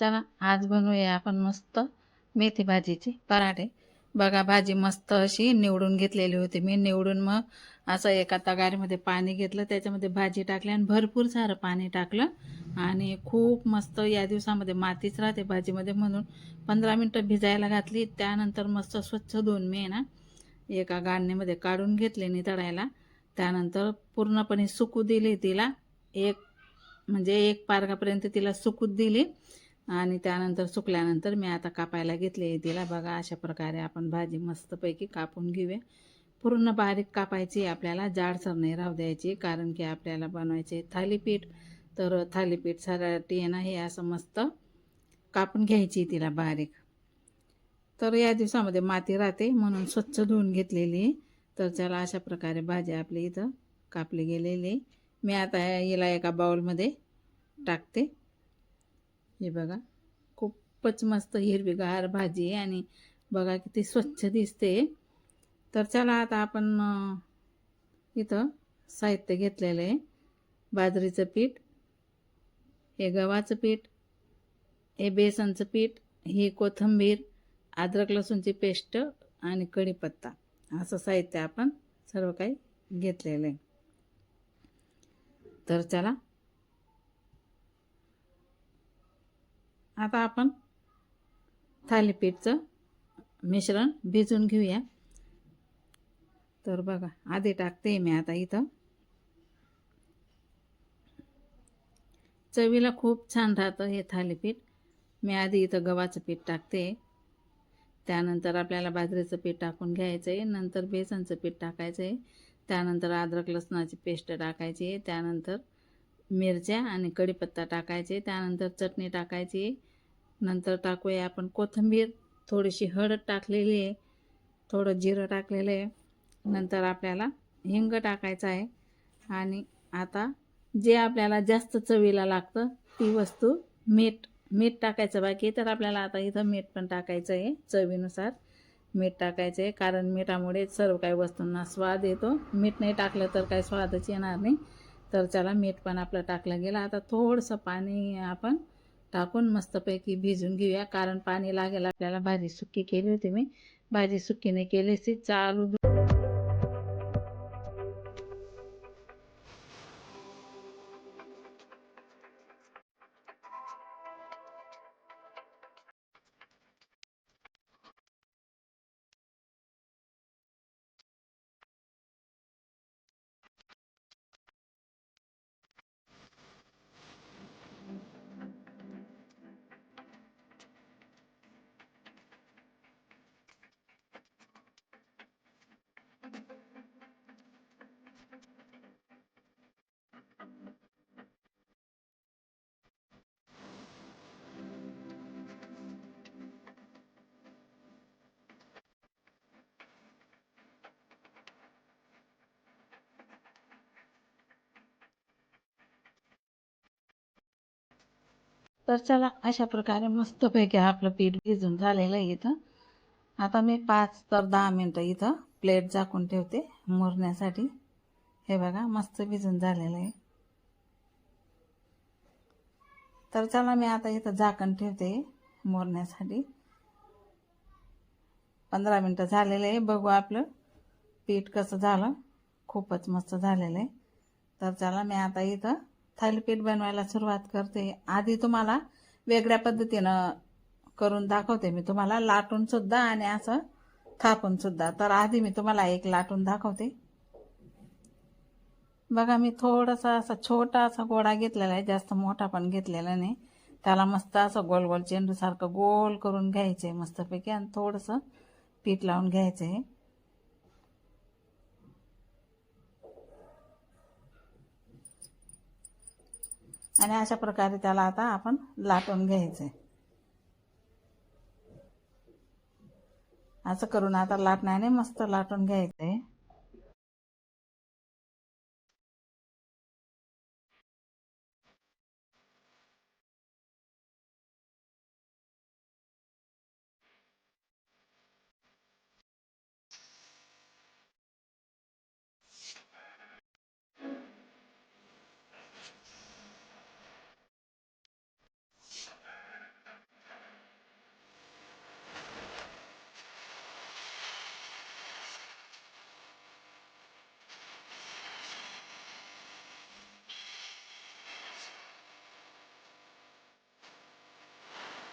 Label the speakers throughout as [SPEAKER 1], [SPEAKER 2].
[SPEAKER 1] चला आज बनवूया आपण मस्त मेथी भाजीची पराठे. बघा भाजी मस्त अशी निवडून घेतलेली होती मी. निवडून मग असं एका तगारीमध्ये पाणी घेतलं त्याच्यामध्ये भाजी टाकली आणि भरपूर सारं पाणी टाकलं. आणि खूप मस्त या दिवसामध्ये मातीच राहते भाजीमध्ये म्हणून. पंधरा मिनटं भिजायला घातली त्यानंतर मस्त स्वच्छ धुवून मी ना एका गाडणीमध्ये काढून घेतले नितळायला. त्यानंतर पूर्णपणे सुकू दिली तिला. एक म्हणजे एक पारगापर्यंत तिला सुकूत दिली. आणि त्यानंतर सुकल्यानंतर मी आता कापायला घेतली तिला. बघा अशा प्रकारे आपण भाजी मस्तपैकी कापून घेऊया. पूर्ण बारीक कापायची आपल्याला. जाडसर नाही राहू द्यायची कारण की आपल्याला बनवायचे थालीपीठ. तर थालीपीठसाठी आहे ना हे असं मस्त कापून घ्यायची तिला बारीक. तर या दिवसामध्ये माती राहते म्हणून स्वच्छ धुवून घेतलेली तर चला अशा प्रकारे भाजी आपली इथं कापली गेलेली मी आता हिला एका बाउलमध्ये टाकते. हे बघा खूपच मस्त हिरवीगार भाजी आहे आणि बघा किती स्वच्छ दिसते. तर चला आता आपण इथं साहित्य घेतलेलं आहे. बाजरीचं पीठ हे गव्हाचं पीठ हे बेसनचं पीठ ही कोथिंबीर अद्रक लसूणची पेस्ट आणि कढीपत्ता. असं साहित्य आपण सर्व काही घेतलेलं आहे. तर चला आता आपण थालीपीठचं मिश्रण भिजून घेऊया. तर बघा आधी टाकते मी आता इथं. चवीला खूप छान राहतं हे थालीपीठ. मी आधी इथं गव्हाचं पीठ टाकते. त्यानंतर आपल्याला बाजरीचं पीठ टाकून घ्यायचं आहे नंतर बेसनचं पीठ टाकायचं आहे त्यानंतर अद्रक लसणाची पेस्ट टाकायची. आहे त्यानंतर मिरच्या आणि कढीपत्ता टाकायचे. त्यानंतर चटणी टाकायची. नंतर टाकूया आपण कोथिंबीर. थोडीशी हळद टाकलेली आहे. थोडं जिरं टाकलेलं आहे. नंतर आपल्याला हिंग टाकायचं आहे. आणि आता जे आपल्याला जास्त चवीला लागतं ती वस्तू मीठ मीठ टाकायचं बाकी तर आपल्याला आता इथं मीठ पण टाकायचं आहे. चवीनुसार मीठ टाकायचं आहे. कारण मिठामुळे सर्व काही वस्तूंना स्वाद येतो. मीठ नाही टाकलं तर काही स्वादच येणार नाही. तर त्याला मीठ पण आपलं टाकलं गेलं. आता थोडंसं पाणी आपण टाकून मस्तपैकी भिजून घेऊया. कारण पाणी लागेल आपल्याला. भाजी सुक्की केली होती मी. भाजी सुक्की नाही केली ती चालू तर चला अशा प्रकारे मस्तपैकी आपलं पीठ भिजून झालेलं आहे इथं. आता मी पाच तर दहा मिनटं इथं प्लेट झाकून ठेवते मुरण्यासाठी. हे बघा मस्त भिजून झालेलं आहे. तर चला मी आता इथं झाकण ठेवते मोरण्यासाठी. पंधरा मिनटं झालेलं आहे. बघू आपलं पीठ कसं झालं. खूपच मस्त झालेलं आहे. तर चला मी आता इथं थालीपीठ बनवायला सुरुवात करते. आधी तुम्हाला वेगळ्या पद्धतीनं करून दाखवते मी. तुम्हाला लाटून सुद्धा आणि असं थापून सुद्धा. तर आधी मी तुम्हाला एक लाटून दाखवते. बघा मी थोडासा असा छोटा असा गोळा घेतलेला आहे. जास्त मोठा पण घेतलेला नाही. त्याला मस्त असं गोल गोल चेंडूसारखं गोल करून घ्यायचं आहे मस्तपैकी आणि थोडंसं पीठ लावून घ्यायचं आहे आणि अशा प्रकारे त्याला आता आपण लाटून घ्यायचं आहे असं करून आता लाटण्याने मस्त लाटून घ्यायचं आहे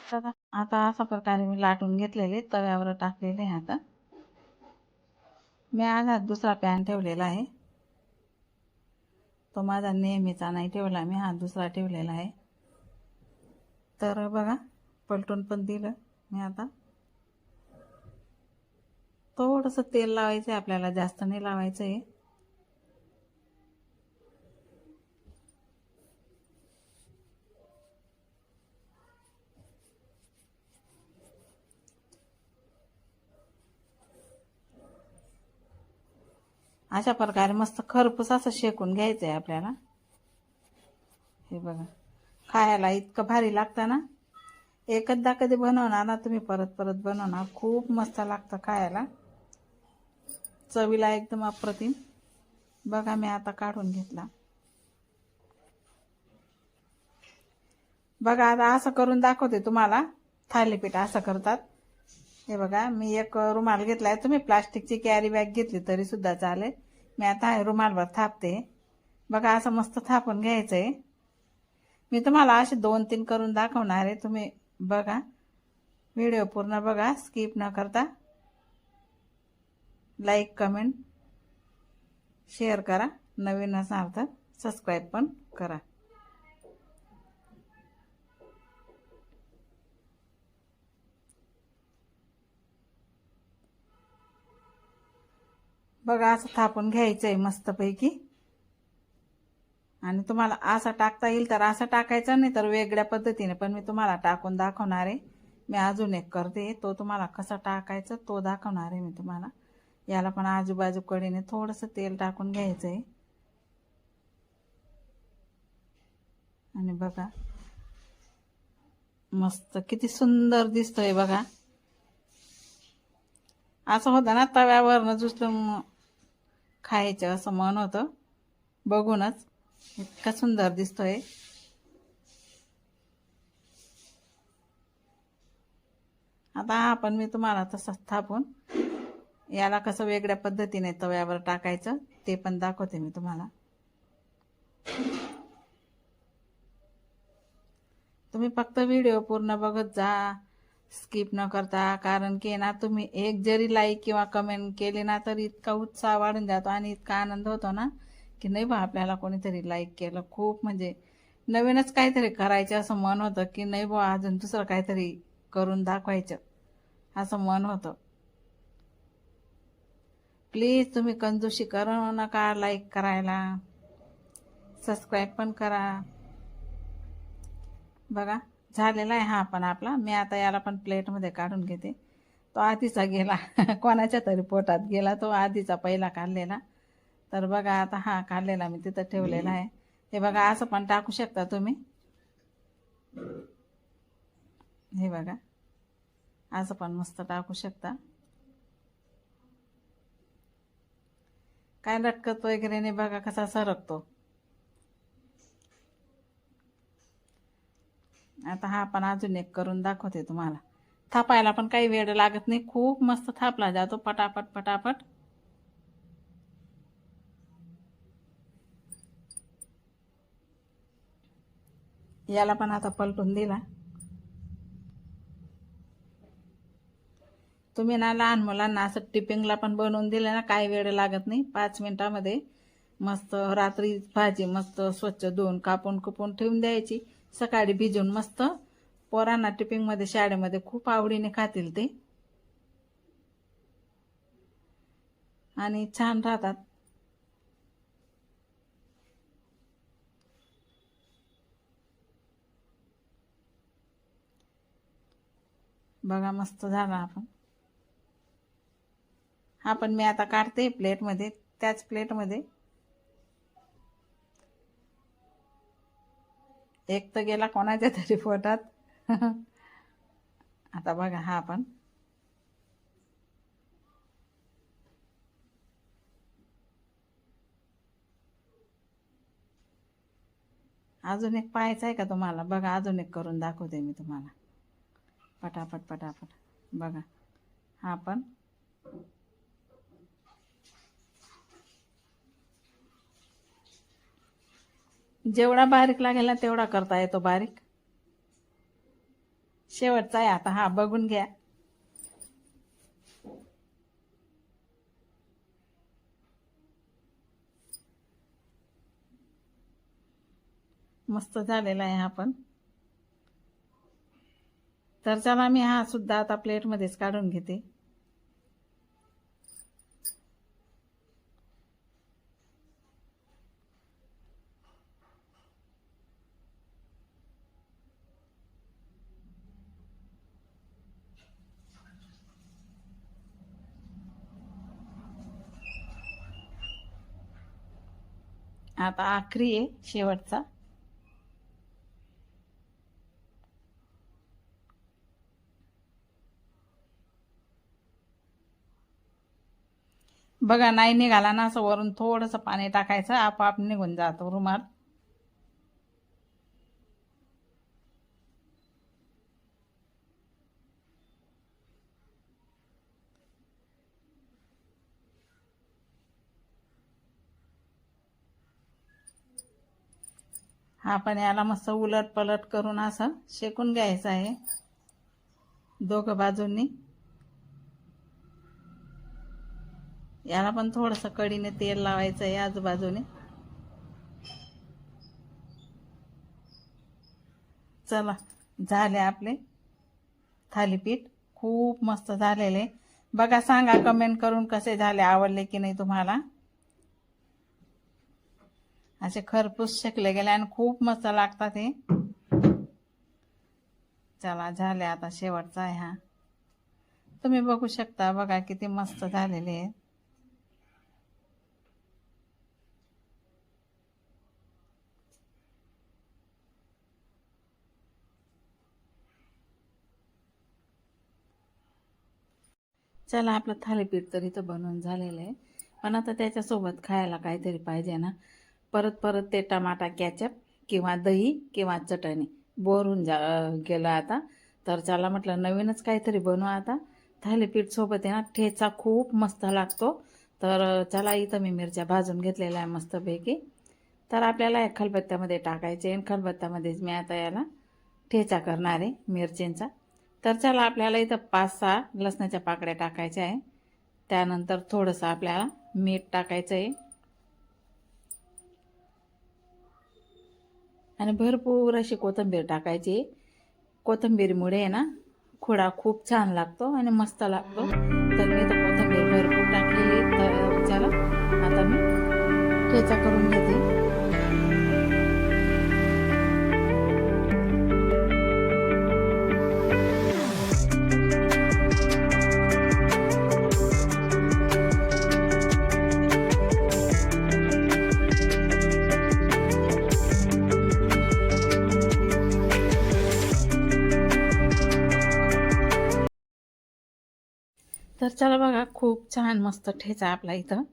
[SPEAKER 1] तर आता अशा प्रकारे मी लाटून घेतलेले तव्यावर टाकलेले आहे आता. मी आज हा दुसरा पॅन ठेवलेला आहे. तो माझा नेहमीचा नाही ठेवला मी हा दुसरा ठेवलेला आहे. तर बघा पलटून पण दिलं मी आता. थोडंसं तेल लावायचं आहे आपल्याला जास्त नाही लावायचं आहे अशा प्रकारे मस्त खरपूस असं शेकून घ्यायचं आहे आपल्याला. हे बघा. खायला इतकं भारी लागतं ना. एकदा कधी बनवणार ना तुम्ही परत परत बनवणार. खूप मस्त लागतं खायला. चवीला एकदम अप्रतिम. बघा मी आता काढून घेतला. बघा आता असं करून दाखवते तुम्हाला. थालीपीठ असं करतात. हे बघा मी एक रुमाल घेतलाय. तुम्ही प्लास्टिकची कॅरी बॅग घेतली तरी सुद्धा चालेल. मी आता हे रुमालवर थापते. बघा असं मस्त थापून घ्यायचं आहे मी तुम्हाला असे दोन तीन करून दाखवणार आहे. तुम्ही बघा. व्हिडिओ पूर्ण बघा. स्किप न करता. लाईक कमेंट शेअर करा. नवीन असाल तर सबस्क्राईब पण करा. बघा असं थापून घ्यायचं आहे मस्तपैकी. आणि तुम्हाला असं टाकता येईल तर असं टाकायचं नाही तर वेगळ्या पद्धतीने पण मी तुम्हाला टाकून दाखवणार आहे. मी अजून एक करते तो तुम्हाला कसा टाकायचं तो दाखवणार आहे मी तुम्हाला. याला पण आजूबाजू कडेने थोडंसं तेल टाकून घ्यायचं आहे आणि बघा मस्त किती सुंदर दिसतोय बघा. असं होतं ना तव्यावरनं जुसलं खायचं असं मन होतं. बघूनच इतका सुंदर दिसतोय. आता हा पण मी तुम्हाला तसं थापून याला कसं वेगळ्या पद्धतीने तव्यावर टाकायचं ते पण दाखवते मी तुम्हाला. तुम्ही फक्त व्हिडिओ पूर्ण बघत जा. स्किप न करता कारण की ना तुम्ही एक जरी लाईक किंवा कमेंट केली ना तर इतका उत्साह वाढून जातो आणि इतका आनंद होतो ना की नाही बा आपल्याला कोणीतरी लाईक केलं. खूप म्हणजे नवीनच काहीतरी करायचं असं मन होतं की नाही बा अजून दुसरं काहीतरी करून दाखवायचं असं मन होतं. प्लीज तुम्ही कंजूशी करू नका लाईक करायला. सबस्क्राईब पण करा. बघा. झालेला आहे हा पण आपला. मी आता याला पण प्लेटमध्ये काढून घेते. तो आधीचा गेला. कोणाच्या तरी पोटात गेला. तो आधीचा पहिला काढलेला. तर बघा आता हा काढलेला मी तिथं ठेवलेला आहे. हे बघा असं पण टाकू शकता तुम्ही? हे बघा. असं पण मस्त टाकू शकता. काय लटकत वगैरे नाही बघा कसा सरकतो. आता हा पण अजून एक करून दाखवते तुम्हाला. थापायला पण काही वेळ लागत नाही. खूप मस्त थापला जातो पटापट पटापट. याला पण आता पलटून दिला. तुम्ही ना लहान मुलांना असं टिपिंगला पण बनवून दिलं ना काही वेळ लागत नाही. पाच मिनिटामध्ये मस्त रात्री भाजी मस्त स्वच्छ धुवून कापून कुपून ठेवून द्यायची. सकाळी भिजून मस्त पोरांना टिपिंगमध्ये शाळेमध्ये खूप आवडीने खातील ते. आणि छान राहतात. बघा मस्त झाला आपण. हा पण मी आता काढते प्लेटमध्ये त्याच प्लेटमध्ये एक तर गेला कोणाच्या तरी पोटात. आता बघा हा पण अजून एक पाहायचं आहे का तुम्हाला? बघा अजून एक करून दाखवते मी तुम्हाला. पटापट पटापट. बघा हा पण जेवढा बारीक लागेल ना तेवढा करता येतो बारीक. शेवटचा आहे आता हा बघून घ्या. मस्त झालेला आहे हा पण. तर चला मी हा सुद्धा आता प्लेटमध्येच काढून घेते. आता आखरी आहे शेवटचा. बघा नाही निघाला ना असं वरून थोडंसं पाणी टाकायचं आपोआप निघून जातो रुमाल. आपण याला मस्त उलट पलट करून असं शेकून घ्यायचं आहे. दोघं बाजूंनी. याला पण थोडंसं कडीने तेल लावायचं आहे आजूबाजूने. चला झाले आपले. थालीपीठ खूप मस्त झालेले. बघा सांगा कमेंट करून कसे झाले आवडले की नाही तुम्हाला? असे खरपूस शेकले गेले आणि खूप मस्त लागतात हे. चला झाले आता शेवटचा आहे हा. तुम्ही बघू शकता बघा किती मस्त झालेले आहेत. चला आपलं थालीपीठ तर इथं बनवून झालेलं आहे. पण आता त्याच्यासोबत खायला काहीतरी पाहिजे ना. परत परत ते टमाटा कॅचअप किंवा दही किंवा चटणी. बोरून जा गेलं आता. तर चला म्हटलं नवीनच काहीतरी बनवू आता. थालीपीठ सोबत आहे ना ठेचा खूप मस्त लागतो. तर चला इथं मी मिरच्या भाजून घेतलेल्या आहे मस्तपैकी. तर आपल्याला या खलबत्त्यामध्ये टाकायचे आणि खलबत्त्यामध्येच मी आता याला ठेचा करणार आहे मिरचींचा. तर चला आपल्याला इथं पाच सहा लसणाच्या पाकड्या टाकायच्या आहे. त्यानंतर थोडंसं आपल्याला मीठ टाकायचं आहे. आणि भरपूर अशी कोथिंबीर टाकायची. कोथिंबीरमुळे आहे ना खुडा खूप छान लागतो आणि मस्त लागतो. तर मी तर कोथिंबीर भरपूर टाकलेली तर चला आता मी ठेचा करून घेते. छान मस्त ठेचा आपला इथं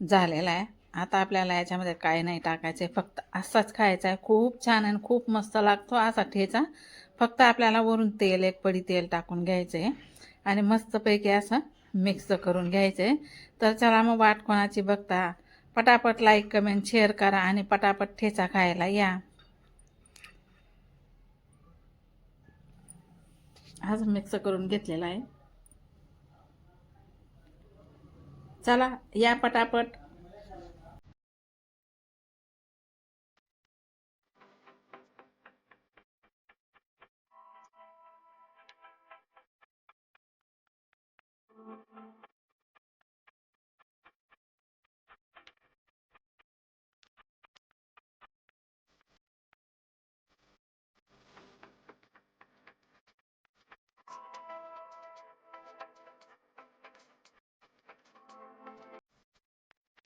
[SPEAKER 1] झालेला आहे. आता आपल्याला याच्यामध्ये काय नाही टाकायचं आहे फक्त असाच खायचा आहे खूप छान आणि खूप मस्त लागतो असा ठेचा. फक्त आपल्याला वरून तेल एक पडी तेल टाकून घ्यायचं आहे आणि मस्तपैकी असं मिक्स करून घ्यायचं आहे तर चला मग वाट कोणाची बघता. पटापट लाईक कमेंट शेअर करा आणि पटापट ठेचा खायला या. आज मिक्स करून घेतलेला आहे. चला या पटापट.